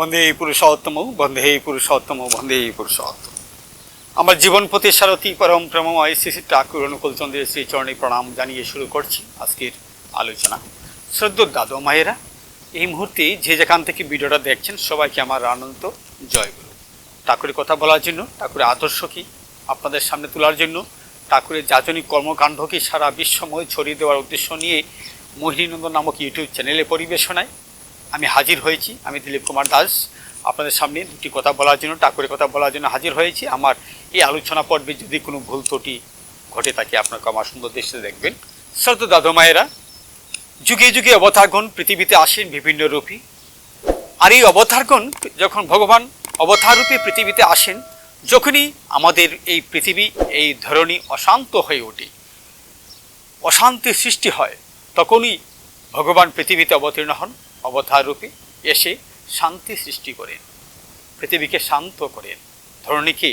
వందే పురుషోత్తము వందే పురుషోత్తము వందే పురుషోత్తము আমার জীবন প্রতি সারথী পরম প্রেমময় শ্রী শ্রী ঠাকুর অনুকূল চন্দ্রের শ্রী চরণে প্রণাম জানিয়ে শুরু করছি আজকের আলোচনা। শ্রদ্ধ দাদু মায়েরা, এই মুহূর্তে যে যেখান থেকে ভিডিওটা দেখছেন সবাইকে আমার আনন্দ, জয় জয়গুরু ঠাকুরের কথা বলার জন্য, ঠাকুরের আদর্শ কী আপনাদের সামনে তোলার জন্য, ঠাকুরের যাচনিক কর্মকাণ্ডকে সারা বিশ্বময় ছড়িয়ে দেওয়ার উদ্দেশ্য নিয়ে মোহিনীনন্দন নামক ইউটিউব চ্যানেলে পরিবেশনায় আমি হাজির হয়েছি। আমি দিলীপ কুমার দাস। আপনাদের সামনে দুটি কথা বলার জন্য, ঠাকুরের কথা বলার জন্য হাজির হয়েছি। আমার এই আলোচনা পর্বে যদি কোনো ভুল ত্রুটি ঘটে থাকে, আপনাকে আমার সুন্দর দৃষ্টি দেখবেন। শ্রদ্ধ দাদু মায়েরা, যুগে যুগে অবতারগণ পৃথিবীতে আসেন বিভিন্ন রূপী। আর এই অবতারগণ যখন ভগবান অবতার রূপে পৃথিবীতে আসেন, যখনই আমাদের এই পৃথিবী এই ধরনী অশান্ত হয়ে ওঠে, অশান্তির সৃষ্টি হয়, তখনই ভগবান পৃথিবীতে অবতীর্ণ হন। অবতার রূপে এসে শান্তি সৃষ্টি করেন, পৃথিবীকে শান্ত করেন। ধরণীকে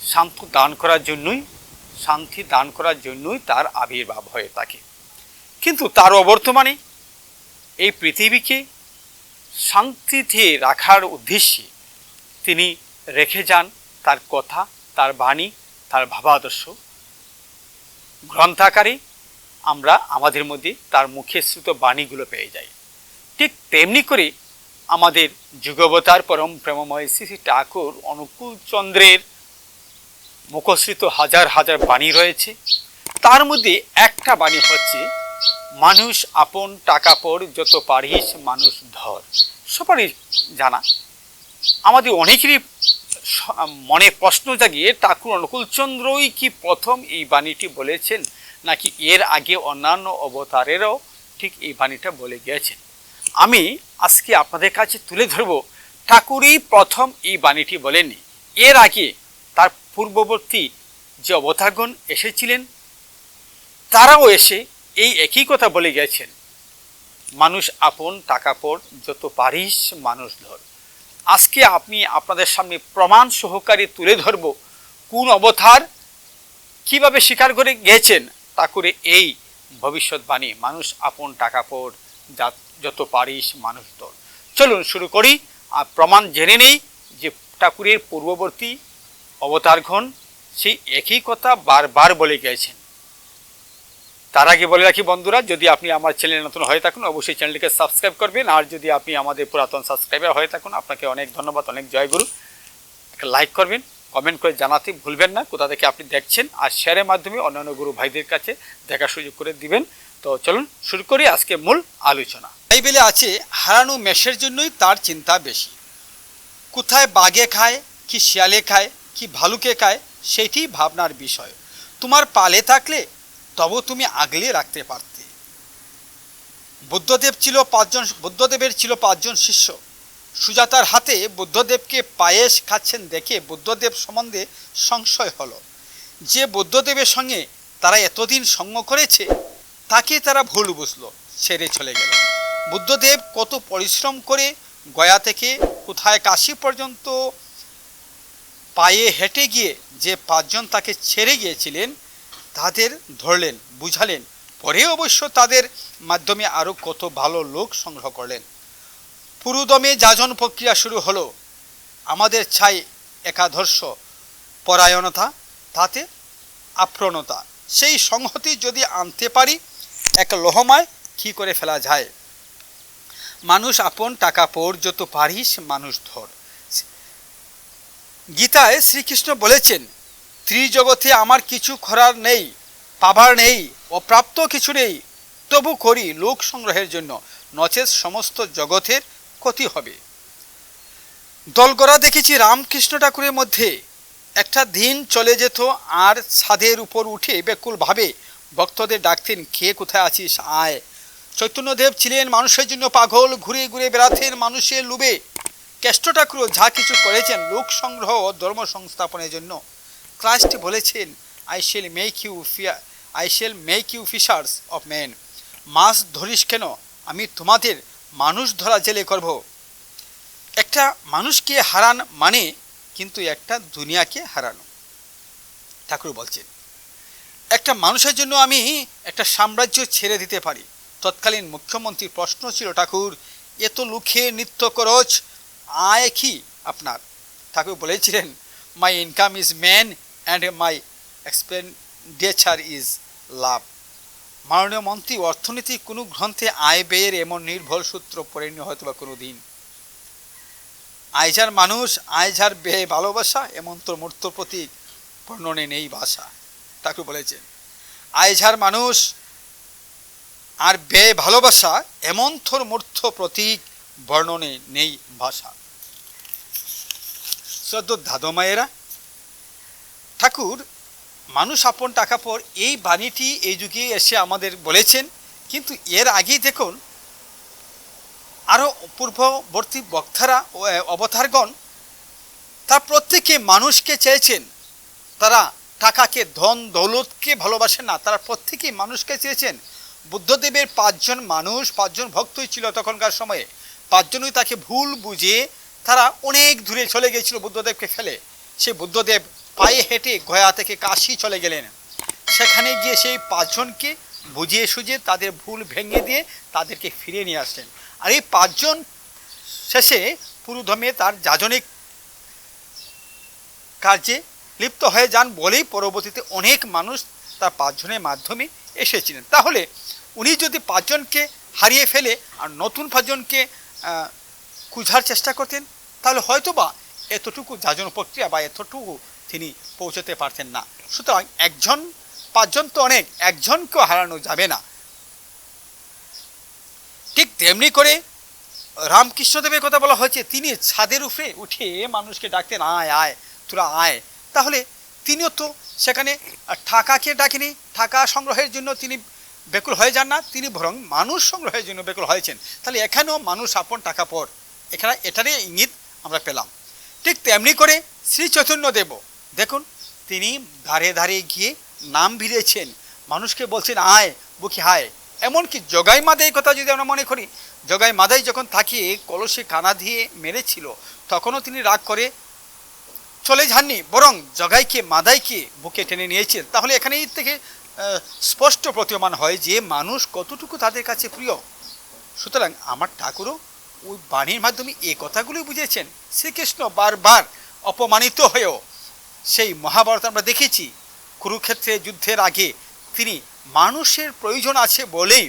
শান্ত দান করার জন্যই, শান্তি দান করার জন্যই তার আবির্ভাব হয়ে থাকে। কিন্তু তার অবর্তমানে এই পৃথিবীকে শান্তিতে রাখার উদ্দেশ্যে তিনি রেখে যান তার কথা, তার বাণী, তার ভাবাদর্শ। গ্রন্থাকারে আমরা আমাদের মধ্যে তার মুখে শ্রুত বাণীগুলো পেয়ে যাই। ঠিক তেমনি করে আমাদের যুগবতার পরম প্রেমময় শ্রী ঠাকুর অনুকূল চন্দ্রের মুখশ্রিত হাজার হাজার বাণী রয়েছে। তার মধ্যে একটা বাণী হচ্ছে, মানুষ আপন টাকা পর যত পারিস মানুষ ধর। সবারই জানা। আমাদের অনেকেরই মনে প্রশ্ন জাগিয়ে ঠাকুর অনুকূলচন্দ্রই কি প্রথম এই বাণীটি বলেছেন, নাকি এর আগে অন্যান্য অবতারেরও ঠিক এই বাণীটা বলে গিয়েছেন? আমি আজকে আপনাদের কাছে তুলে ধরব ঠাকুরই প্রথম এই বাণীটি বলেননি। এর আগে তার পূর্ববর্তী যে অবতারগণ এসেছিলেন, তারাও এসে এই একই কথা বলে গেছেন, মানুষ আপন টাকা পর যত পারিস মানুষ ধর। আজকে আপনি আপনাদের সামনে প্রমাণ সহকারে তুলে ধরব কোন অবতার কীভাবে স্বীকার করে গেছেন তা করে এই ভবিষ্যৎবাণী, মানুষ আপন টাকা পর যা- যত পারিস মানুষ ধর চলুন, শুরু করি। আর প্রমাণ জেনে নেই যে ঠাকুরের পূর্ববর্তী অবতারগণ সেই একই কথা বারবার বলে গেছেন তার আগে বলে রাখি বন্ধুরা, যদি আপনি আমার চ্যানেল নতুন হয়ে থাকুন, অবশ্যই চ্যানেলটিকে সাবস্ক্রাইব করবেন। আর যদি আপনি আমাদের পুরাতন সাবস্ক্রাইবার হয়ে থাকুন, আপনাকে অনেক ধন্যবাদ, অনেক জয়গুরু একটা লাইক করবেন, কমেন্ট করে জানাতে ভুলবেন না। কোথা থেকে আপনি দেখছেন, আর শেয়ারের মাধ্যমে অন্যান্য গুরু ভাইদের কাছে দেখার সুযোগ করে দিবেন। তো চলুন শুরু করি আজকে মূল আলোচনা। বাইবেলে আছে, হারানো মেষের জন্যই তার চিন্তা বেশি। কোথায় বাঘে খায়, কি শিয়ালে খায়, কি ভালুকে খায় সেটি ভাবনার বিষয়। তোমার পালে থাকলে তবু তুমি আগলে রাখতে পারতে। বুদ্ধদেব ছিল পাঁচজন, বুদ্ধদেবের ছিল পাঁচজন শিষ্য। সুজাতার হাতে বুদ্ধদেবকে পায়েস খাচ্ছেন দেখে বুদ্ধদেব সম্বন্ধে সংশয় হলো। যে বুদ্ধদেবের সঙ্গে তারা এতদিন সঙ্গ করেছে তাকে তারা ভুল বুঝলো, ছেড়ে চলে গেল। বুদ্ধদেব কত পরিশ্রম করে গয়া থেকে কোথায় কাশি পর্যন্ত পায়ে হেঁটে গিয়ে যে পাঁচজন তাকে ছেড়ে গিয়েছিলেন, তাদের ধরলেন, বুঝালেন। পরে অবশ্য তাদের মাধ্যমে আরও কত ভালো লোক সংগ্রহ করলেন। পুরুদমে যাজন প্রক্রিয়া শুরু হলো। আমাদের চাই একাদর্শ পরায়ণতা, তাতে আপ্রণতা। সেই সংহতি যদি আনতে পারি এক লোহমায় কী করে ফেলা যায়? মানুষ আপন টাকা পর যত পারিস, মানুষ ধর। গীতায় শ্রীকৃষ্ণ বলেছেন, ত্রিজগতে আমার কিছু করার নেই পাবার নেই অপ্রাপ্ত কিছু নেই। তবু করি লোক সংগ্রহের জন্য, নচেত সমস্ত জগতের ক্ষতি হবে। দলগড়া দেখেছি রামকৃষ্ণ ঠাকুরের মধ্যে। একটা দিন চলে যেত আর ছাদের উপর উঠে বেকুলভাবে ভক্তদের ডাকতেন, কে কোথায় আছিস? আয়। চৈতন্যদেব ছিলেন মানুষের জন্য পাগল, ঘুরে ঘুরে বেড়াতেন মানুষের লুবে কেষ্ট ঠাকুরও যা কিছু করেছেন লোক সংগ্রহ ও ধর্ম সংস্থাপনের জন্য। ক্রাইস্ট বলেছেন, I shall make you I shall make you fishers of man মাছ ধরিস কেন? আমি তোমাদের মানুষ ধরা জেলে করব। একটা মানুষকে হারান মানে কিন্তু একটা দুনিয়াকে হারানো। ঠাকুর বলছেন একটা মানুষের জন্য আমি একটা সাম্রাজ্য ছেড়ে দিতে পারি। তৎকালীন মুখ্যমন্ত্রীর প্রশ্ন ছিল, ঠাকুর এত লুখে নিত্য করছ আয় কি আপনার? ঠাকুর বলেছিলেন my income is man and my expenditure is love মাননীয় মন্ত্রী, অর্থনীতি কোনো গ্রন্থে আয় ব্যয়ের এমন নির্ভর সূত্র পড়েনি হয়তো বা কোনো দিন আয়ঝার মানুষ আইজার ব্যয় ভালোবাসা, এমন তোর মূর্ত প্রতীক, বর্ণনে নেই ভাষা। ঠাকুর বলেছেন। আইঝার মানুষ আর ব্যয় ভালোবাসা এমন থর মূর্থ প্রতীক বর্ণনে নেই ভাষা। সদ্য দাদু মায়েরা, ঠাকুর, মানুষ আপন টাকা পর এই বাণীটি এই যুগে এসে আমাদের বলেছেন, কিন্তু এর আগেই দেখুন আরও পূর্ববর্তী বক্তারা অবতারগণ তার প্রত্যেকে মানুষকে চেয়েছেন, তারা টাকাকে ধন দৌলতকে ভালোবাসেন না, তারা প্রত্যেকেই মানুষকে চেয়েছেন। বুদ্ধদেবের পাঁচজন মানুষ, পাঁচজন ভক্তই ছিল তখনকার সময়ে। পাঁচজনই তাকে ভুল বুঝে তারা অনেক দূরে চলে গিয়েছিল বুদ্ধদেবকে ফেলে। সেই বুদ্ধদেব পায়ে হেঁটে গয়া থেকে কাশি চলে গেলেন। সেখানে গিয়ে সেই পাঁচজনকে বুঝিয়ে সুঝিয়ে তাদের ভুল ভেঙে দিয়ে তাদেরকে ফিরিয়ে নিয়ে আসলেন। আর এই পাঁচজন শেষে পুরুধমে তার যাজনিক কার্যে লিপ্ত হয়ে যান বলেই পরবর্তীতে অনেক মানুষ তার পাঁচজনের মাধ্যমে এসেছিলেন। তাহলে উনি যদি পাঁচজনকে হারিয়ে ফেলে আর নতুন পাঁচজনকে খুঁজার চেষ্টা করতেন, তাহলে হয়তো বা এতটুকু যাজন প্রক্রিয়া বা এতটুকু তিনি পৌঁছতে পারতেন না। সুতরাং একজন, পাঁচজন তো অনেক, একজনকেও হারানো যাবে না। ঠিক তেমনি করে রামকৃষ্ণদেবের কথা বলা হয়েছে, তিনি ছাদের উপরে উঠে মানুষকে ডাকতেন, আয় আয়, তোরা আয়। তাহলে তিনিও তো সেখানে ঠাকাকে ডাকেনি। টাকা সংগ্রহের জন্য তিনি বেকুল হয়ে যান না, তিনি বরং মানুষ সংগ্রহের জন্য বেকুল হয়েছেন। তাহলে এখানেও মানুষ আপন টাকা পর। এখানে এটারই ইঙ্গিত আমরা পেলাম। ঠিক তেমনি করে শ্রী চৈতন্যদেব দেখুন, তিনি ধারে ধারে গিয়ে নাম ভিড়েছেন। মানুষকে বলছেন, আয়, বুকি হায়। এমনকি জগাই মাদাই কথা যদি আমরা মনে করি, জগাই মাদাই যখন তাকে কলসে কানা দিয়ে মেরেছিল, তখনও তিনি রাগ করে চলে যাননি, বরং জগাইকে, মাদাইকে বুকে টেনে নিয়েছেন। তাহলে এখানেই থেকে স্পষ্ট প্রতীয়মান হয় যে মানুষ কতটুকু তাদের কাছে প্রিয়। সুতরাং আমার ঠাকুরও ওই বাণীর মাধ্যমে এই কথাগুলি বুঝেছেন। শ্রীকৃষ্ণ বারবার অপমানিত হয়েও সেই মহাভারত আমরা দেখেছি। কুরুক্ষেত্রে যুদ্ধের আগে তিনি মানুষের প্রয়োজন আছে বলেই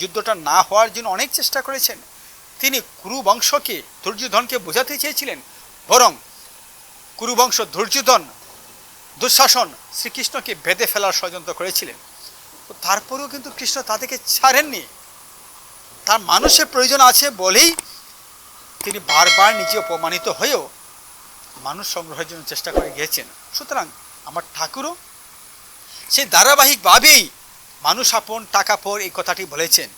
যুদ্ধটা না হওয়ার জন্য অনেক চেষ্টা করেছেন। তিনি কুরু বংশকে দুর্যোধনকে বোঝাতে চেয়েছিলেন, বরং কুরুবংশ দুর্যোধন দুঃশাসন শ্রীকৃষ্ণকে বেঁধে ফেলার ষড়যন্ত্র করেছিলেন। তো তারপরেও কিন্তু কৃষ্ণ তাদেরকে ছাড়েননি। তার মানুষের প্রয়োজন আছে বলেই তিনি বারবার নিজে অপমানিত হয়েও মানুষ সংগ্রহের জন্য চেষ্টা করে গিয়েছেন। সুতরাং আমার ঠাকুরও সেই ধারাবাহিকভাবেই মানুষ আপন, টাকা পর এই কথাটি বলেছেন।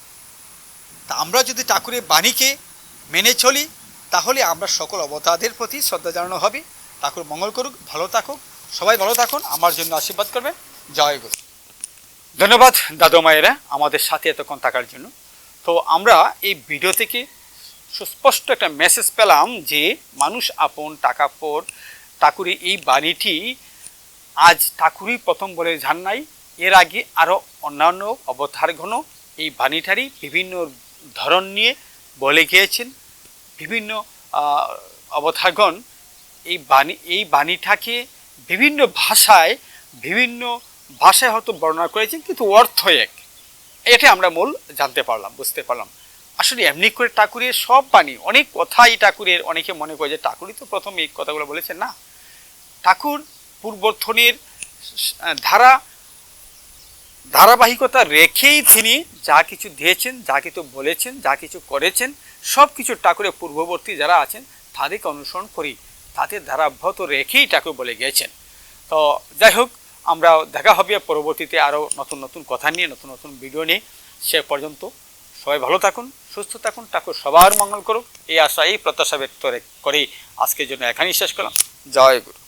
তা আমরা যদি ঠাকুরের বাণীকে মেনে চলি, তাহলে আমরা সকল অবতাদের প্রতি শ্রদ্ধা জানানো হবে। ঠাকুর মঙ্গল করুক, ভালো থাকুক, সবাই ভালো থাকুন, আমার জন্য আশীর্বাদ করবেন জয় গুরু। ধন্যবাদ দাদু মায়েরা আমাদের সাথে এতক্ষণ থাকার জন্য। তো আমরা এই ভিডিও থেকে সুস্পষ্ট একটা মেসেজ পেলাম যে মানুষ আপন টাকা পর ঠাকুরের এই বাণীটি আজ ঠাকুরই প্রথম বলে যান নাই। এর আগে আরও অন্যান্য অবতারগণও এই বাণীটারই বিভিন্ন ধরন নিয়ে বলে গিয়েছেন। বিভিন্ন অবতারগণ এই বাণী, এই বাণীটাকে বিভিন্ন ভাষায় বিভিন্ন ভাষায় হয়তো বর্ণনা করেছেন, কিন্তু অর্থ এক। এটা আমরা মূল জানতে পারলাম, বুঝতে পারলাম। আসলে এমনি করে ঠাকুরের সব বাণী, অনেক কথাই ঠাকুরের, অনেকে মনে করে যে ঠাকুরই তো প্রথম এই কথাগুলো বলেছেন, না। ঠাকুর পূর্বর্থনের ধারা, ধারাবাহিকতা রেখেই তিনি যা কিছু দিয়েছেন, যা কিছু বলেছেন, যা কিছু করেছেন সব কিছু ঠাকুরের পূর্ববর্তী যারা আছেন, তাদেরকে অনুসরণ করি তাদের ধারা অব্যাহত রেখেই ঠাকুর বলে গিয়েছেন। তো যাই হোক আমরা দেখা হবে পরবর্তীতে আরও নতুন নতুন কথা নিয়ে, নতুন নতুন ভিডিও নিয়ে। সে পর্যন্ত সবাই ভালো থাকুন, সুস্থ থাকুন ঠাকুর সবার মঙ্গল করুক। এই আশা এই প্রত্যাশা ব্যক্ত করেই আজকের জন্য এখানেই শেষ করলাম। জয় গুরু।